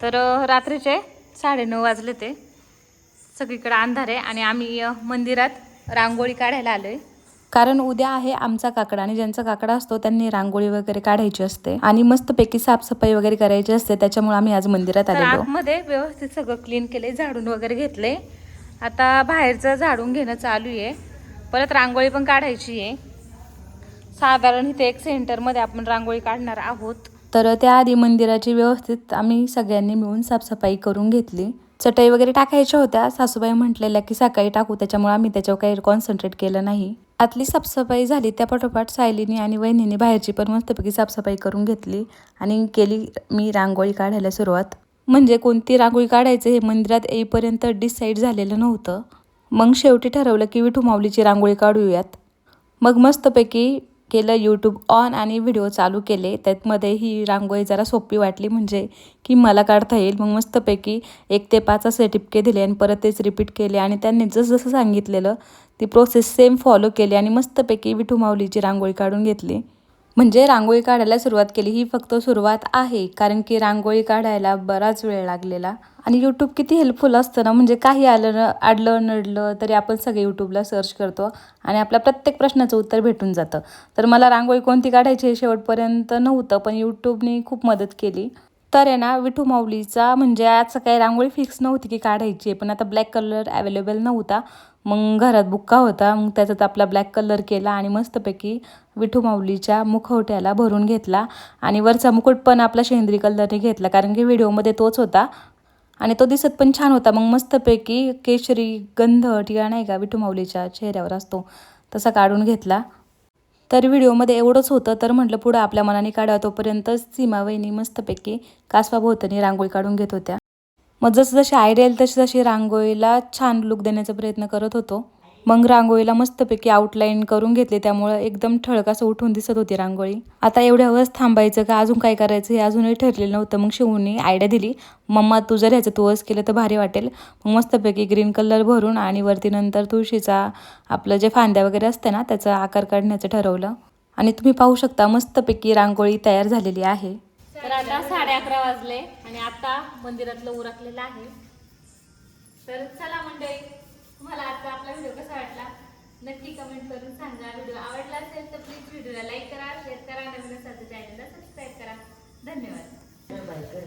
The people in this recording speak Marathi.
तर रात्रीचे साडेनऊ वाजले ते. सगळीकडे अंधार आहे आणि आम्ही मंदिरात रांगोळी काढायला आलोय. कारण उद्या आहे आमचा काकडा आणि ज्यांचा काकडा असतो त्यांनी रांगोळी वगैरे काढायची असते आणि मस्तपैकी साफसफाई वगैरे करायची असते त्याच्यामुळे आम्ही आज मंदिरात आलेलो. आतमध्ये व्यवस्थित सगळं क्लीन केले झाडून वगैरे घेतले. आता बाहेरचं झाडून घेणं चालू आहे. परत रांगोळी पण काढायची आहे. साधारण इथे एक सेंटरमध्ये आपण रांगोळी काढणार आहोत. तर त्याआधी मंदिराची व्यवस्थित आम्ही सगळ्यांनी मिळून साफसफाई करून घेतली. चटई वगैरे टाकायच्या होत्या. सासूबाई म्हटलेल्या की सकाळी टाकू त्याच्यामुळे आम्ही त्याच्यावर काही कॉन्सन्ट्रेट केलं नाही. आतली साफसफाई झाली. त्या पाठोपाठ सायलीनी आणि वहिनीने बाहेरची पण मस्तपैकी साफसफाई करून घेतली आणि केली मी रांगोळी काढायला सुरुवात. म्हणजे कोणती रांगोळी काढायचं हे मंदिरात येईपर्यंत डिसाईड झालेलं नव्हतं. मग शेवटी ठरवलं की विठू माऊलीची रांगोळी काढूयात. मग मस्तपैकी केलं यूट्यूब ऑन आणि व्हिडिओ चालू केले. त्यातमध्ये ही रांगोळी जरा सोपी वाटली म्हणजे की मला काढता येईल. मग मस्तपैकी एक ते पाच असे टिपके दिले आणि परत तेच रिपीट केले. आणि त्यांनी जसं जसं सांगितलेलं ती प्रोसेस सेम फॉलो केली आणि मस्तपैकी विठू माऊलीची रांगोळी काढून घेतली. म्हणजे रांगोळी काढायला सुरुवात केली ही फक्त सुरुवात आहे कारण की रांगोळी काढायला बराच वेळ लागलेला. आणि यूट्यूब किती हेल्पफुल असतं ना म्हणजे काही आलं न आडलं नडलं तरी आपण सगळे यूट्यूबला सर्च करतो आणि आपल्या प्रत्येक प्रश्नाचं उत्तर भेटून जातं. तर मला रांगोळी कोणती काढायची हे शेवटपर्यंत नव्हतं पण यूट्यूबने खूप मदत केली. तर आहे ना विठू माऊलीचा. म्हणजे आज काही रांगोळी फिक्स नव्हती की काढायची. पण आता ब्लॅक कलर अवेलेबल नव्हता. मग घरात बुक्का होता. मग त्याच्यात आपला ब्लॅक कलर केला आणि मस्तपैकी विठू माऊलीच्या मुखवट्याला भरून घेतला. आणि वरचा मुकुट पण आपला शेंद्री कलरने घेतला. कारण की व्हिडिओमध्ये तोच होता. आणि तो दिसत पण छान होता. मग मस्तपैकी केशरी गंध टिळा नाही का? विठू माऊलीच्या चेहऱ्यावर असतो. तसा काढून घेतला. तर व्हिडिओमध्ये एवढंच होतं तर म्हटलं पुढं आपल्या मनाने काढा. तोपर्यंत सीमा वहिनी मस्तपैकी कासवाभोवतानी रांगोळी काढून घेत होत्या. मग जसं जशी आयडिया येईल तशी तशी रांगोळीला छान लुक देण्याचा प्रयत्न करत होतो. मग रांगोळीला मस्तपैकी आउटलाईन करून घेतली. त्यामुळं एकदम ठळक असं उठून दिसत होती रांगोळी. आता एवढ्या वेळेस थांबायचं का? अजून काय करायचं? हे अजूनही ठरलेलं नव्हतं. मग शिवूननी आयडिया दिली. मम्मा तू जर ह्याचं तुळस केलं तर भारी वाटेल. मग मस्तपैकी ग्रीन कलर भरून आणि वरती नंतर तुळशीचा आपलं जे फांद्या वगैरे असते ना त्याचा आकार काढण्याचं ठरवलं. आणि तुम्ही पाहू शकता मस्तपैकी रांगोळी तयार झालेली आहे. तर आता साडे अकरा वाजले आणि आता मंदिरातलं उरकलेलं आहे. तर चला मंडळी तुम्हाला आजचा आपला व्हिडिओ कसा वाटला नक्की कमेंट करून सांगा व्हिडिओ आवडला असेल तर प्लीज व्हिडिओला लाईक करा शेअर करा नवीन असाल तर चॅनलला सबस्क्राईब करा. धन्यवाद.